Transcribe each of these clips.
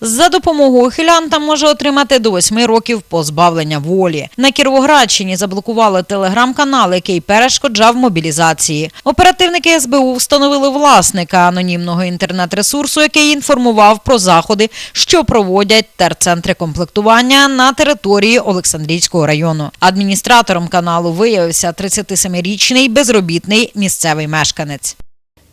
За допомогою ухилянта може отримати до 8 років позбавлення волі. На Кіровоградщині заблокували телеграм-канал, який перешкоджав мобілізації. Оперативники СБУ встановили власника анонімного інтернет-ресурсу, який інформував про заходи, що проводять терцентри комплектування на території Олександрійського району. Адміністратором каналу виявився 37-річний безробітний місцевий мешканець.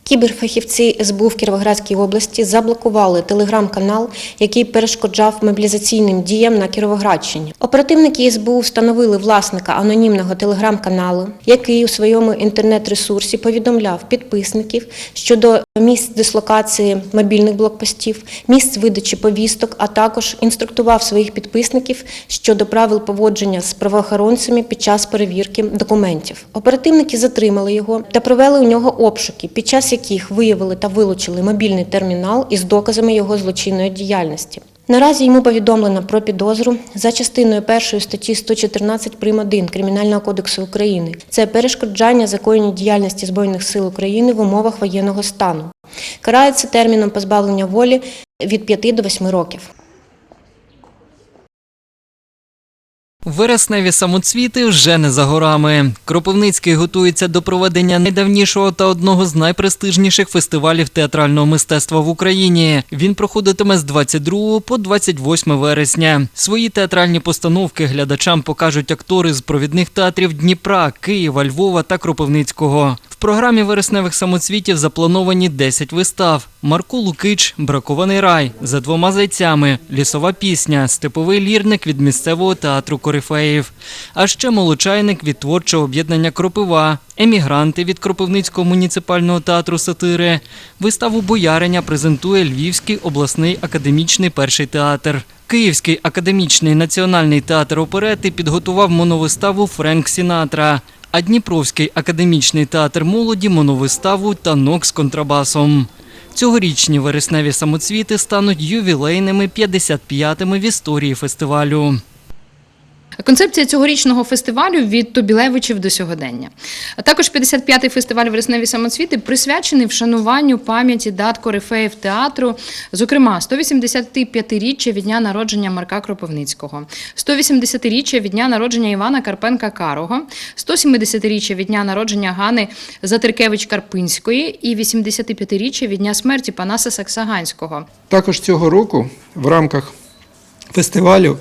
Кіберфахівці СБУ в Кіровоградській області заблокували телеграм-канал, який перешкоджав мобілізаційним діям на Кіровоградщині. Оперативники СБУ встановили власника анонімного телеграм-каналу, який у своєму інтернет-ресурсі повідомляв підписників щодо місць дислокації мобільних блокпостів, місць видачі повісток, а також інструктував своїх підписників щодо правил поводження з правоохоронцями під час перевірки документів. Оперативники затримали його та провели у нього обшуки, під час яких виявили та вилучили мобільний термінал із доказами його злочинної діяльності. Наразі йому повідомлено про підозру за частиною першої статті 114 прим. 1 Кримінального кодексу України. Це перешкоджання законній діяльності Збройних сил України в умовах воєнного стану. Карається терміном позбавлення волі від 5 до 8 років. Вересневі самоцвіти вже не за горами. Кропивницький готується до проведення найдавнішого та одного з найпрестижніших фестивалів театрального мистецтва в Україні. Він проходитиме з 22 по 28 вересня. Свої театральні постановки глядачам покажуть актори з провідних театрів Дніпра, Києва, Львова та Кропивницького. Програмі вересневих самоцвітів заплановані 10 вистав: Марко Лукич, Бракований рай за двома зайцями, лісова пісня, степовий лірник від місцевого театру Корифеїв, а ще молочайник від творчого об'єднання Кропива, емігранти від Кропивницького муніципального театру сатири. Виставу Бояриня презентує Львівський обласний академічний перший театр. Київський академічний національний театр оперети підготував моновиставу Френк Сінатра. А Дніпровський академічний театр молоді моновиставу танок з контрабасом. Цьогорічні вересневі самоцвіти стануть ювілейними 55-ми в історії фестивалю. Концепція цьогорічного фестивалю від Тобілевичів до сьогодення. А також 55-й фестиваль Вересневі самоцвіти присвячений вшануванню пам'яті дат корифеїв театру, зокрема 185-річчя від дня народження Марка Кропивницького, 180-річчя від дня народження Івана Карпенка Карого, 170-річчя від дня народження Гани Затеркевич Карпинської і 85-річчя від дня смерті Панаса Саксаганського. Також цього року в рамках фестивалю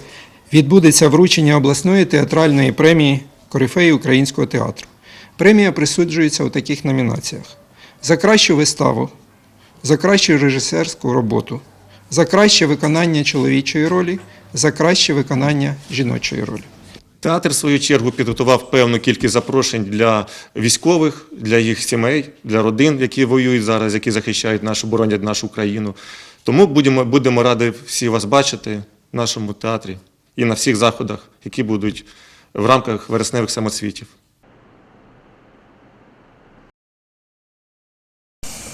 відбудеться вручення обласної театральної премії Корифеї українського театру. Премія присуджується у таких номінаціях: за кращу виставу, за кращу режисерську роботу, за краще виконання чоловічої ролі, за краще виконання жіночої ролі. Театр, в свою чергу, підготував певну кількість запрошень для військових, для їх сімей, для родин, які воюють зараз, які захищають нашу, боронять нашу країну. Тому будемо, будемо раді всі вас бачити в нашому театрі і на всіх заходах, які будуть в рамках вересневих самоцвітів.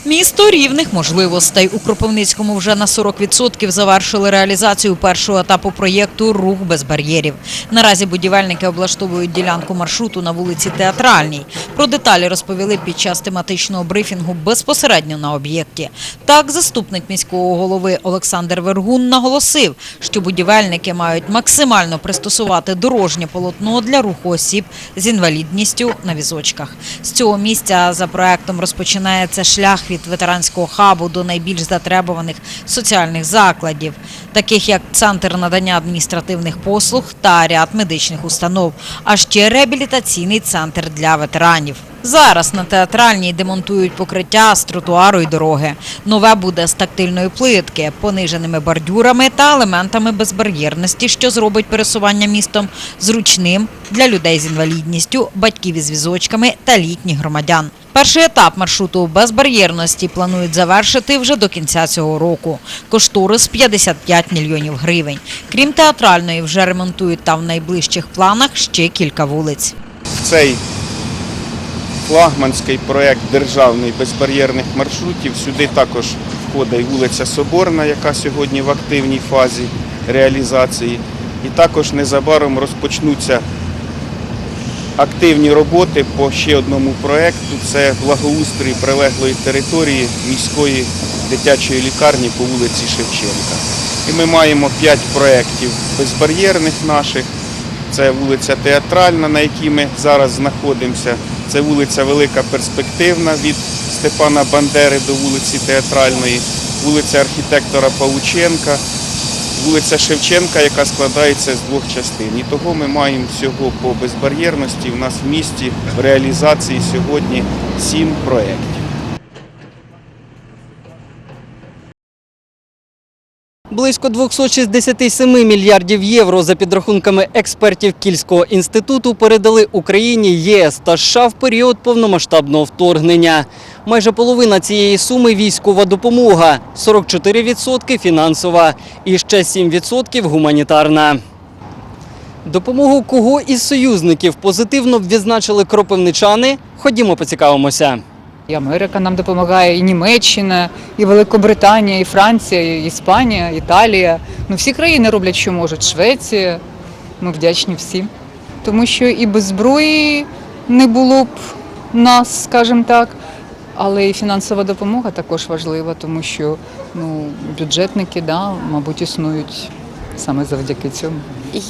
Місто рівних можливостей у Кропивницькому вже на 40% завершили реалізацію першого етапу проєкту Рух без бар'єрів. Наразі будівельники облаштовують ділянку маршруту на вулиці Театральній. Про деталі розповіли під час тематичного брифінгу безпосередньо на об'єкті. Так, заступник міського голови Олександр Вергун наголосив, що будівельники мають максимально пристосувати дорожнє полотно для руху осіб з інвалідністю на візочках. З цього місця за проектом розпочинається шлях від ветеранського хабу до найбільш затребуваних соціальних закладів, таких як центр надання адміністративних послуг та ряд медичних установ, а ще реабілітаційний центр для ветеранів. Зараз на театральній демонтують покриття з тротуару й дороги. Нове буде з тактильної плитки, пониженими бордюрами та елементами безбар'єрності, що зробить пересування містом зручним для людей з інвалідністю, батьків із візочками та літніх громадян. Перший етап маршруту безбар'єрності планують завершити вже до кінця цього року. Кошторис 55 мільйонів гривень. Крім театральної, вже ремонтують там в найближчих планах ще кілька вулиць. цей флагманський проєкт державний безбар'єрних маршрутів. Сюди також входить вулиця Соборна, яка сьогодні в активній фазі реалізації. І також незабаром розпочнуться активні роботи по ще одному проєкту. Це благоустрій прилеглої території міської дитячої лікарні по вулиці Шевченка. І ми маємо 5 проєктів безбар'єрних наших. Це вулиця Театральна, на якій ми зараз знаходимося. Це вулиця Велика Перспективна від Степана Бандери до вулиці Театральної, вулиця архітектора Павученка, вулиця Шевченка, яка складається з двох частин. І того ми маємо всього по безбар'єрності. У нас в місті в реалізації сьогодні сім проєктів. Близько 267 мільярдів євро за підрахунками експертів Кільського інституту передали Україні ЄС та США в період повномасштабного вторгнення. Майже половина цієї суми військова допомога, 44% фінансова і ще 7% гуманітарна. Допомогу кого із союзників позитивно відзначили кропивничани. Ходімо поцікавимося. І Америка нам допомагає, і Німеччина, і Великобританія, і Франція, і Іспанія, Італія. Ну всі країни роблять, що можуть. Швеція. Ми вдячні всім. Тому що і без зброї не було б нас, скажімо так. Але і фінансова допомога також важлива, тому що ну, бюджетники, да, мабуть, існують саме завдяки цьому.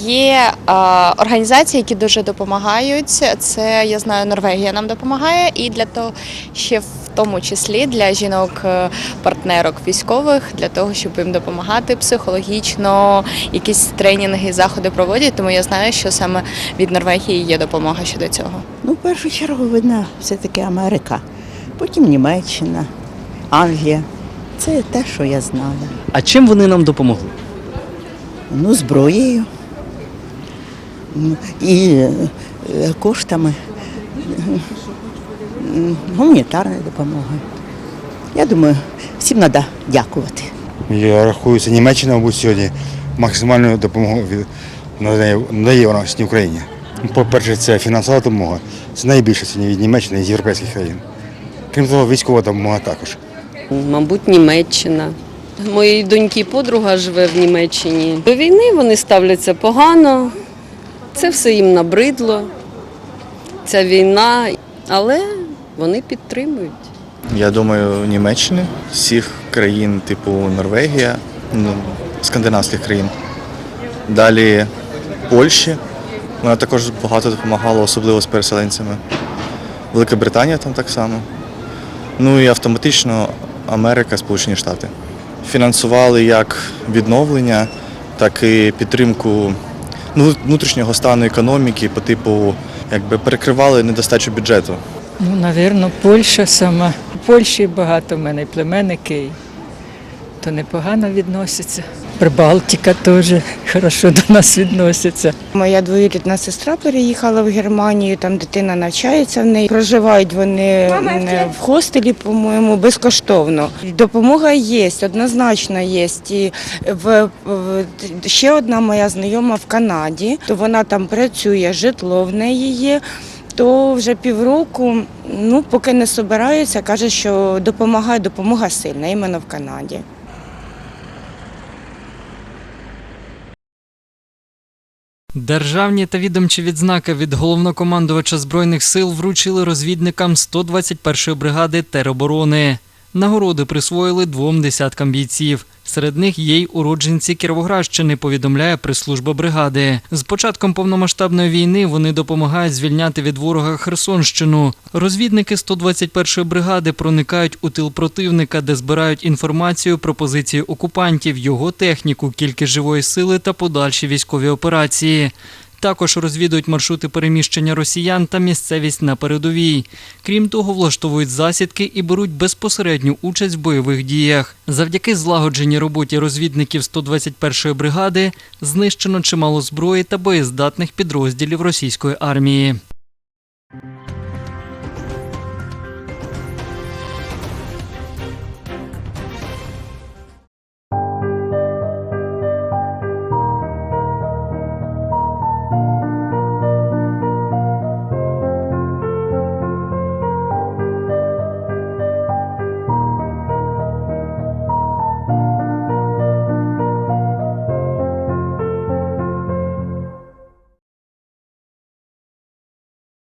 Є е, організації, які дуже допомагають. Це я знаю, Норвегія нам допомагає, і для того, ще в тому числі для жінок-партнерок військових, для того, щоб їм допомагати психологічно, якісь тренінги, заходи проводять. Тому я знаю, що саме від Норвегії є допомога щодо цього. Ну, в першу чергу видно все-таки Америка, потім Німеччина, Англія. Це те, що я знала. А чим вони нам допомогли? Ну, зброєю Ну, і е, коштами, м, гуманітарною допомогою. Я думаю, всім треба дякувати. Я рахую, це Німеччина, мабуть, сьогодні максимальну допомогу надає, надає вона сьогодні Україні. По-перше, це фінансова допомога. Це найбільше сьогодні від Німеччини і з європейських країн. Крім того, військова допомога також. Мабуть, Німеччина. Моєї доньки подруга живе в Німеччині. До війни вони ставляться погано, це все їм набридло, ця війна, але вони підтримують. Я думаю, Німеччини, всіх країн, типу Норвегія, ну, скандинавських країн. Далі Польщі. Вона також багато допомагала, особливо з переселенцями. Велика Британія там так само. Ну і автоматично Америка, Сполучені Штати. Фінансували як відновлення, так і підтримку ну, внутрішнього стану економіки, по типу, якби перекривали недостачу бюджету. Ну, навірно, Польща сама. У Польщі багато в мене племенники, то непогано відносяться. Прибалтика теж хорошо до нас відносяться. Моя двоюрідна сестра переїхала в Германію, там дитина навчається в неї. Проживають вони е, в хостелі, по-моєму, безкоштовно. Допомога є, однозначно є. І в, в- ще одна моя знайома в Канаді, то вона там працює, житло в неї є. То вже півроку, ну поки не собираються, каже, що допомагає, допомога сильна, іменно в Канаді. Державні та відомчі відзнаки від головнокомандувача збройних сил вручили розвідникам 121-ї бригади тероборони. Нагороди присвоїли двом десяткам бійців. Серед них є й уродженці Кіровоградщини, повідомляє прес-служба бригади. З початком повномасштабної війни вони допомагають звільняти від ворога Херсонщину. Розвідники 121-ї бригади проникають у тил противника, де збирають інформацію про позиції окупантів, його техніку, кількість живої сили та подальші військові операції. Також розвідують маршрути переміщення росіян та місцевість на передовій. Крім того, влаштовують засідки і беруть безпосередню участь в бойових діях. Завдяки злагодженій роботі розвідників 121-ї бригади знищено чимало зброї та боєздатних підрозділів російської армії.